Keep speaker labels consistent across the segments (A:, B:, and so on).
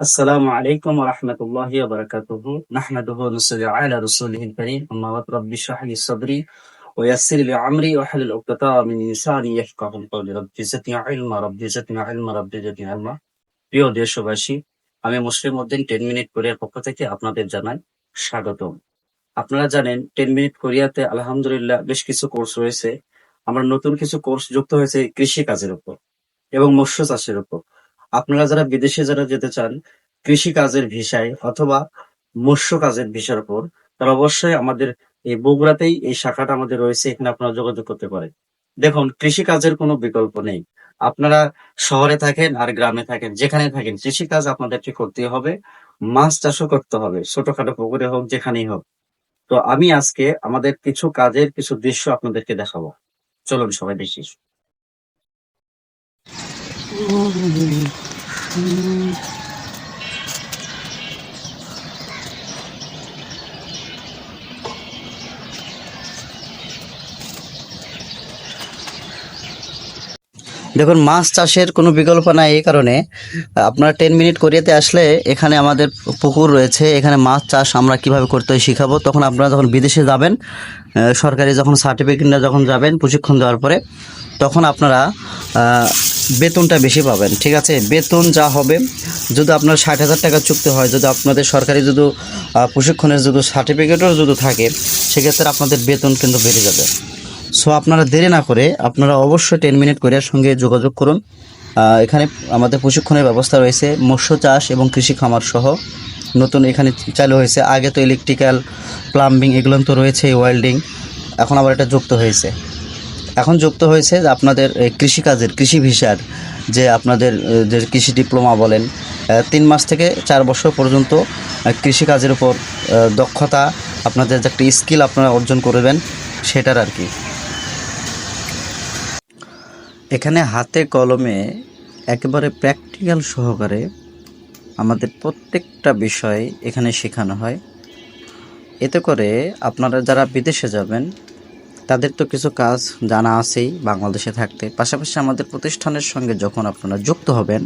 A: আসসালামু আলাইকুম ওয়া রাহমাতুল্লাহি ওয়া বারাকাতুহু। নাহমাদুহু প্রিয় দেশবাসী, আমি মুসলিম উদ্দিন টেন মিনিট কোরিয়ার পক্ষ থেকে আপনাদের জানাই স্বাগত আপনারা জানেন, টেন মিনিট কোরিয়াতে আলহামদুলিল্লাহ বেশ কিছু কোর্স রয়েছে। আমার নতুন কিছু কোর্স যুক্ত হয়েছে কৃষি কাজের উপর এবং মৎস্য চাষের উপর। আপনারা যারা বিদেশে যারা যেতে চান কৃষি কাজের ভিসায় অথবা মৎস্য কাজের ভিসার উপর, তারা অবশ্যই আমাদের এই বগুড়াতেই এই শাখাটা আমাদের রয়েছে, এখানে আপনারা যোগাযোগ করতে পারেন। দেখুন কৃষি কাজের কোনো বিকল্প নেই। আপনারা শহরে থাকেন আর গ্রামে থাকেন, যেখানে থাকেন কৃষি কাজ আপনাদেরকে করতে হবে, মাছ চাষও করতে হবে, ছোটখাটো পুকুরে হোক, যেখানেই হোক। তো আমি আজকে আমাদের কিছু কাজের কিছু দৃশ্য আপনাদেরকে দেখাবো। চলুন, সবাই দেখি। দেখুন, মাছ চাষের কোনো বিকল্প নাই এই কারণে। আপনারা টেন মিনিট কোরিয়াতে আসলে এখানে আমাদের পুকুর রয়েছে, এখানে মাছ চাষ আমরা কীভাবে করতে হয় শিখাবো। তখন আপনারা যখন বিদেশে যাবেন সরকারি যখন সার্টিফিকেট নিয়ে যখন যাবেন, প্রশিক্ষণ দেওয়ার পরে তখন আপনারা বেতনটা বেশি পাবেন, ঠিক আছে? বেতন যা হবে, যদি আপনার ষাট হাজার টাকা চুক্তি হয়, যদি আপনাদের সরকারি যদি প্রশিক্ষণের যদি সার্টিফিকেটও যদি থাকে, সেক্ষেত্রে আপনাদের বেতন কিন্তু বেড়ে যাবে। সো আপনারা দেরি না করে, আপনারা অবশ্যই টেন মিনিট কোরিয়ার সঙ্গে যোগাযোগ করুন। এখানে আমাদের প্রশিক্ষণের ব্যবস্থা রয়েছে, মৎস্য চাষ এবং কৃষি খামার সহ। নতুন এখানে চালু হয়েছে, আগে তো ইলেকট্রিক্যাল প্লাম্বিং এগুলো তো রয়েছে ওয়েল্ডিং এখন আবার এটা যুক্ত হয়েছে। এখন যুক্ত হয়েছে যে আপনাদের কৃষিকাজের, কৃষি ভিসার যে আপনাদের যে কৃষি ডিপ্লোমা বলেন তিন মাস থেকে চার বছর পর্যন্ত কৃষিকাজের উপর দক্ষতা, আপনাদের যে একটা স্কিল আপনারা অর্জন করবেন, সেটার আর কি। এখানে হাতে কলমে একেবারে প্র্যাকটিক্যাল সহকারে আমাদের প্রত্যেকটা বিষয় এখানে শেখানো হয়। এতে করে আপনারা যারা বিদেশে যাবেন তাদের তো কিছু কাজ জানা আছেই বাংলাদেশে থাকতে পাশাপাশি আমাদের প্রতিষ্ঠানের সঙ্গে যখন আপনারা যুক্ত হবেন,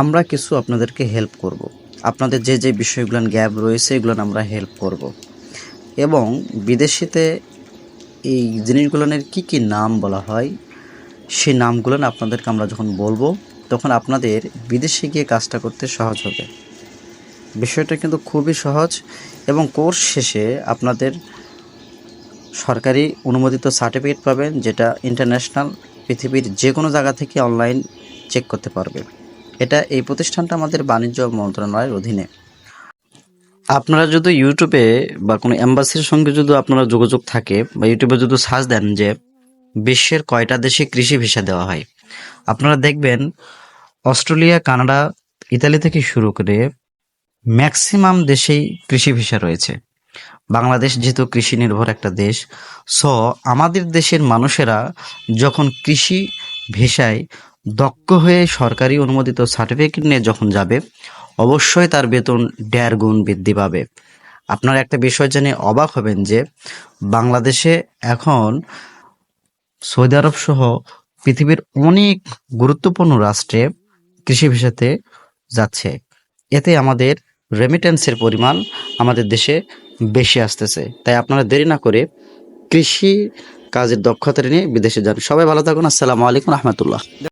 A: আমরা কিছু আপনাদেরকে হেল্প করব। আপনাদের যে যে বিষয়গুলো গ্যাপ রয়েছে, এগুলো আমরা হেল্প করব। এবং বিদেশিতে এই জিনিসগুলোর কি কি নাম বলা হয়, সেই নামগুলো আপনাদেরকে আমরা যখন বলব, তখন আপনাদের বিদেশে গিয়ে কাজটা করতে সহজ হবে বিষয়টা কিন্তু খুবই সহজ এবং কোর্স শেষে আপনাদের সরকারি অনুমোদিত সার্টিফিকেট পাবেন, যেটা ইন্টারন্যাশনাল পৃথিবীর যে কোনো জায়গা থেকে অনলাইন চেক করতে পারবে। এটা এই প্রতিষ্ঠানটা আমাদের বাণিজ্য মন্ত্রণালয়ের অধীনে। আপনারা যদি ইউটিউবে বা কোনো অ্যাম্বাসির সঙ্গে যদি আপনারা যোগাযোগ থাকে, বা ইউটিউবে যদি সার্চ দেন যে বিশ্বের কয়টা দেশে কৃষি ভিসা দেওয়া হয়, আপনারা দেখবেন অস্ট্রেলিয়া, কানাডা, ইতালি থেকে শুরু করে ম্যাক্সিমাম দেশেই কৃষি ভিসা রয়েছে। বাংলাদেশ যেহেতু কৃষি নির্ভর একটা দেশ সো আমাদের দেশের মানুষেরা যখন কৃষি ভিসায় দক্ষ হয়ে সরকারি অনুমোদিত সার্টিফিকেট নিয়ে যখন যাবে, অবশ্যই তার বেতন দেড় গুণ বৃদ্ধি পাবে। আপনারা একটা বিষয় জেনে অবাক হবেন যে, বাংলাদেশে এখন সৌদি আরব সহ পৃথিবীর অনেক গুরুত্বপূর্ণ রাষ্ট্রে কৃষি ভিসাতে যাচ্ছে। এতে আমাদের রেমিটেন্সের পরিমাণ আমাদের দেশে বেশি আসতেছে। তাই আপনারা দেরি না করে কৃষি কাজের দক্ষতা নিয়ে বিদেশে যান। সবাই ভালো থাকুন। আসসালামু আলাইকুম রহমতুল্লাহ।